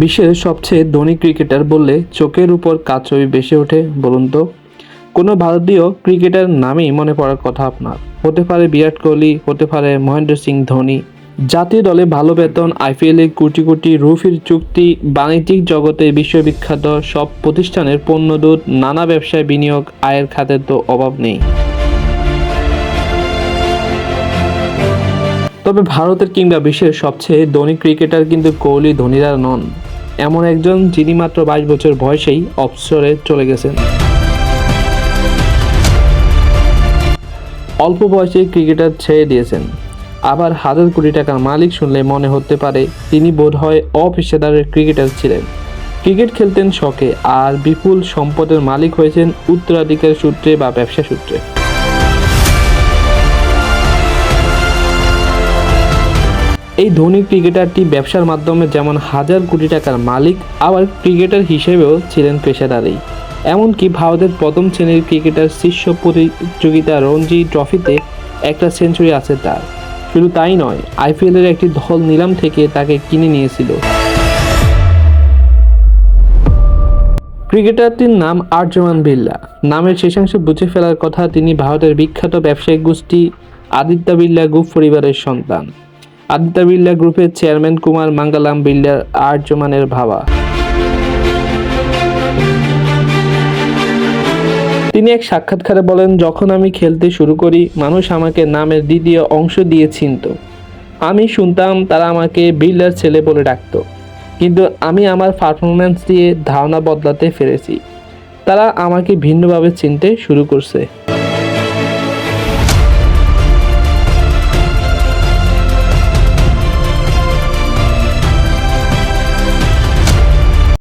বিশ্বের সবচেয়ে ধনী ক্রিকেটার বললে চোখের উপর কাজ ছবি বেশি ওঠে, বলুন তো? কোনো ভারতীয় ক্রিকেটার নামেই মনে পড়ার কথা আপনার। হতে পারে বিরাট কোহলি, হতে পারে মহেন্দ্র সিং ধোনি। জাতীয় দলে ভালো বেতন আইপিএলে কোটি কোটি রুফির চুক্তি, বাণিজ্যিক জগতে বিশ্ববিখ্যাত সব প্রতিষ্ঠানের পণ্যদূত, নানা ব্যবসায় বিনিয়োগ, আয়ের খাতের তো অভাব নেই। তবে ভারতের কিংবা বিশ্বের সবচেয়ে ধনী ক্রিকেটার কিন্তু কোহলি, ধোনিরা নন। এমন একজন যিনি মাত্র বাইশ বছর বয়সেই অবসরে চলে গেছেন। অল্প বয়সে ক্রিকেটার ছেড়ে দিয়েছেন। আবার হাজার কোটি টাকার মালিক শুনলে মনে হতে পারে তিনি বোধহয় অপেশাদারের ক্রিকেটার ছিলেন। ক্রিকেট খেলতেন শখে, আর বিপুল সম্পদের মালিক হয়েছেন উত্তরাধিকার সূত্রে বা ব্যবসা সূত্রে। এই ধনী ক্রিকেটারটি ব্যবসার মাধ্যমে যেমন হাজার কোটি টাকার মালিক, আবার ক্রিকেটার হিসেবেও ছিলেন পেশাদারই এমনকি ভারতের প্রথম শ্রেণির ক্রিকেটার শীর্ষ প্রতিযোগিতা রঞ্জি ট্রফিতে একটা সেঞ্চুরি আছে তার। শুধু তাই নয়, আইপিএলের একটি দল নিলাম থেকে তাকে কিনে নিয়েছিল। ক্রিকেটারটির নাম আর্যমান বিল্লা নামের শেষাংশ বুঝে ফেলার কথা, তিনি ভারতের বিখ্যাত ব্যবসায়িক গোষ্ঠী আদিত্য বিল্লা গ্রুপ পরিবারের সন্তান। আদিত্য বিল্লা গ্রুপের চেয়ারম্যান কুমার মাঙ্গালাম বিল্লার আর্যমানের ভাবা। তিনি এক সাক্ষাৎকারে বলেন, যখন আমি খেলতে শুরু করি, মানুষ আমাকে নামের দ্বিতীয় অংশ দিয়ে চিনত। আমি শুনতাম তারা আমাকে বিল্লার ছেলে বলে ডাকতো। কিন্তু আমি আমার পারফরমেন্স দিয়ে ধারণা বদলাতে পেরেছি। তারা আমাকে ভিন্নভাবে চিনতে শুরু করছে।